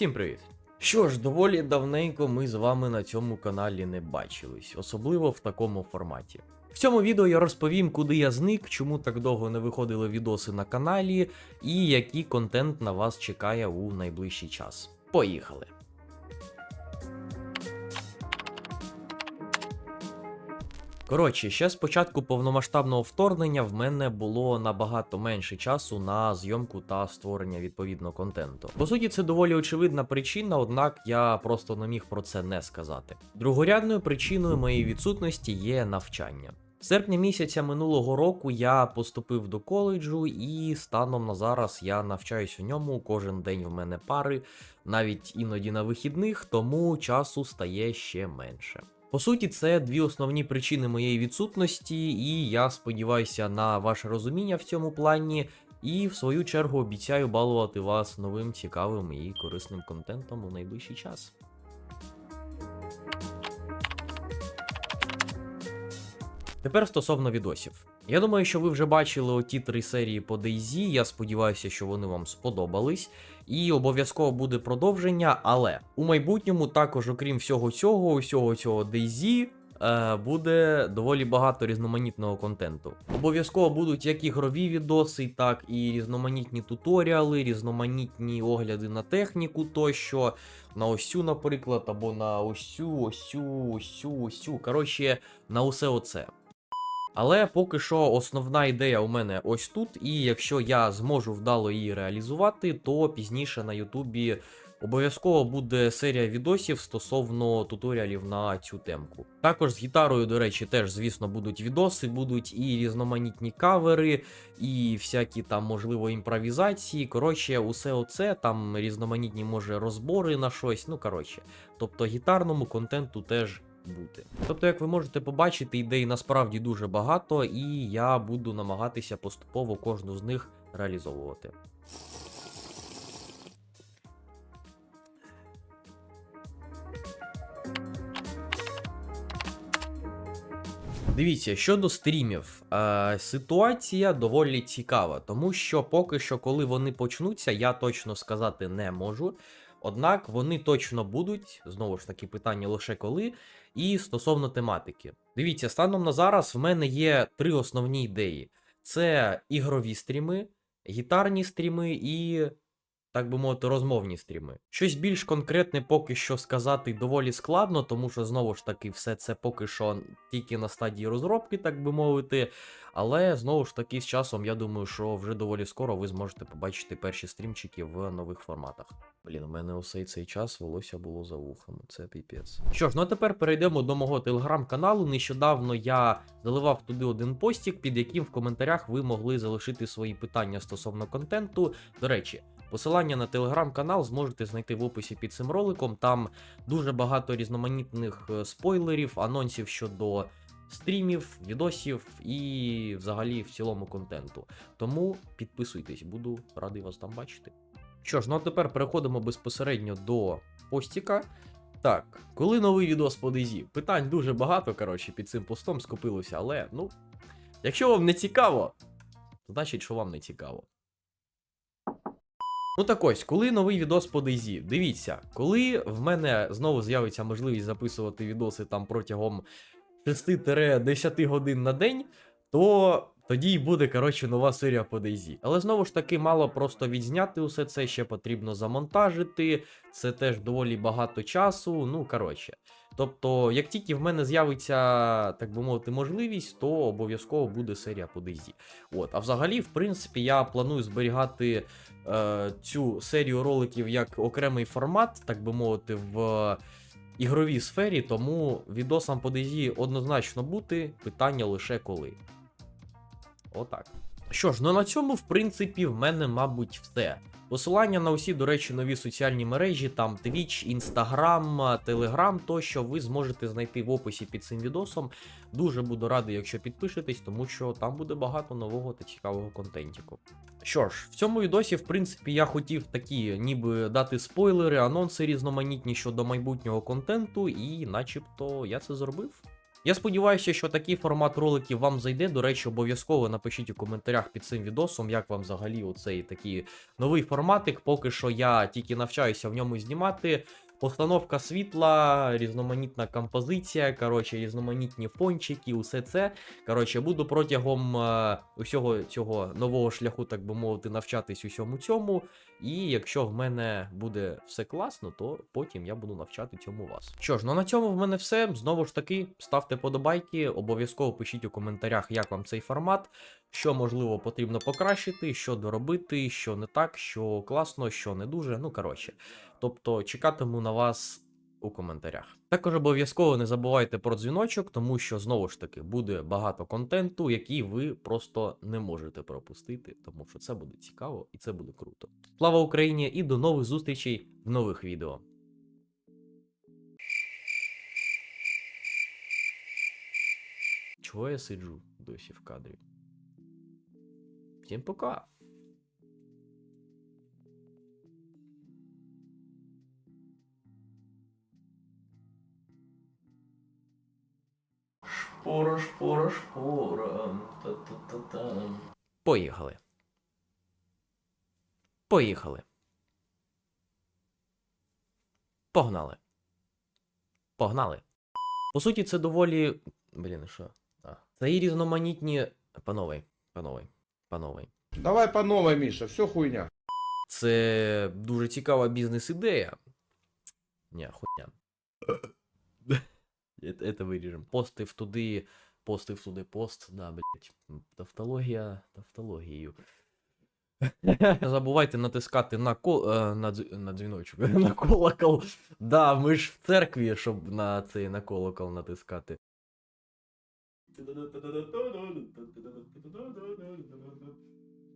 Всім привіт! Що ж, доволі давненько ми з вами на цьому каналі не бачились, особливо в такому форматі. В цьому відео я розповім, куди я зник, чому так довго не виходили відоси на каналі, і який контент на вас чекає у найближчий час. Поїхали! Коротше, ще з початку повномасштабного вторгнення в мене було набагато менше часу на зйомку та створення відповідного контенту. По суті, це доволі очевидна причина, однак я просто не міг про це не сказати. Другорядною причиною моєї відсутності є навчання. З серпня місяця минулого року я поступив до коледжу, і станом на зараз я навчаюсь у ньому. Кожен день в мене пари, навіть іноді на вихідних, тому часу стає ще менше. По суті, це дві основні причини моєї відсутності, і я сподіваюся на ваше розуміння в цьому плані. І в свою чергу обіцяю балувати вас новим цікавим і корисним контентом у найближчий час. Тепер стосовно відосів. Я думаю, що ви вже бачили оті три серії по DayZ, я сподіваюся, що вони вам сподобались. І обов'язково буде продовження, але у майбутньому також, окрім всього цього, усього цього DayZ, е, буде доволі багато різноманітного контенту. Обов'язково будуть як ігрові відоси, так і різноманітні туторіали, різноманітні огляди на техніку тощо, на ось наприклад, або на ось цю, ось цю. Коротше, на усе оце. Але поки що основна ідея у мене ось тут, і якщо я зможу вдало її реалізувати, то пізніше на Ютубі обов'язково буде серія відосів стосовно туторіалів на цю темку. Також з гітарою, до речі, теж, звісно, будуть відоси, будуть і різноманітні кавери, і всякі там, можливо, імпровізації. Коротше, усе оце, там різноманітні, може, розбори на щось. Ну, коротше. Тобто гітарному контенту теж бути. Тобто, як ви можете побачити, ідей насправді дуже багато, і я буду намагатися поступово кожну з них реалізовувати. Дивіться, щодо стрімів, е, ситуація доволі цікава, тому що поки що, коли вони почнуться, я точно сказати не можу. Однак вони точно будуть, знову ж таки, питання лише коли. І стосовно тематики. Дивіться, станом на зараз в мене є три основні ідеї: це ігрові стріми, гітарні стріми і, так би мовити, розмовні стріми. Щось більш конкретне поки що сказати доволі складно, тому що знову ж таки все це поки що тільки на стадії розробки, так би мовити. Але знову ж таки, з часом я думаю, що вже доволі скоро ви зможете побачити перші стрімчики в нових форматах. Блін, у мене усе цей час волосся було за вухами. Це піпець. Що ж, ну а тепер перейдемо до мого телеграм-каналу. Нещодавно я заливав туди один постік, під яким в коментарях ви могли залишити свої питання стосовно контенту. До речі. Посилання на телеграм-канал зможете знайти в описі під цим роликом. Там дуже багато різноманітних е, спойлерів, анонсів щодо стрімів, відосів і взагалі в цілому контенту. Тому підписуйтесь, буду радий вас там бачити. Що ж, ну а тепер переходимо безпосередньо до постіка. Так, коли новий відос по DayZ? Питань дуже багато, коротше, під цим постом скопилося, але ну, якщо вам не цікаво, значить, що вам не цікаво. Ну так ось, коли новий відос по DayZ? Дивіться, коли в мене знову з'явиться можливість записувати відоси там протягом 6-10 годин на день, то тоді й буде, коротше, нова серія по DayZ. Але знову ж таки, мало просто відзняти усе це, ще потрібно замонтажити. Це теж доволі багато часу. Ну, коротше. Тобто, як тільки в мене з'явиться, так би мовити, можливість, то обов'язково буде серія по DayZ. От, а взагалі, в принципі, я планую зберігати е, цю серію роликів як окремий формат, так би мовити, в ігровій сфері, тому відосам по DayZ однозначно бути, питання лише коли. Отак. Що ж, ну на цьому, в принципі, в мене, мабуть, все. Посилання на усі, до речі, нові соціальні мережі, там Twitch, Instagram, Telegram, тощо ви зможете знайти в описі під цим відосом. Дуже буду радий, якщо підпишетесь, тому що там буде багато нового та цікавого контентіку. Що ж, в цьому відосі, в принципі, я хотів такі, ніби дати спойлери, анонси різноманітні щодо майбутнього контенту, і начебто я це зробив. Я сподіваюся, що такий формат роликів вам зайде. До речі, обов'язково напишіть у коментарях під цим відосом, як вам взагалі оцей такий новий форматик. Поки що я тільки навчаюся в ньому знімати. Постановка світла, різноманітна композиція, коротше, різноманітні фончики, усе це. Коротше, буду протягом е, усього цього нового шляху, так би мовити, навчатись усьому цьому. І якщо в мене буде все класно, то потім я буду навчати цьому вас. Що ж, ну на цьому в мене все. Знову ж таки, ставте подобайки, обов'язково пишіть у коментарях, як вам цей формат, що можливо потрібно покращити, що доробити, що не так, що класно, що не дуже. Ну коротше. Тобто чекатиму на вас у коментарях. Також обов'язково не забувайте про дзвіночок, тому що знову ж таки буде багато контенту, який ви просто не можете пропустити, тому що це буде цікаво і це буде круто. Слава Україні і до нових зустрічей в нових відео. Чого я сиджу досі в кадрі? Всім пока! Шпора, шпора, шпора. Та-та-та-та. Поїхали. Поїхали. Погнали. Погнали. По суті, це доволі. Блін, що? А. Це і різноманітні. Панове, панове, панове. Давай по новой, Миша, все хуйня. Це дуже цікава бізнес-ідея. Ні, хуйня. Это, это виріжем. Постив туди, постив туди пост, да, блять. Тавтологія, тавтологією. Не забувайте натискати на ко... е, на, дз... на дзвіночок, на колокол. Да, ми ж в церкві, щоб на цей на колокол натискати.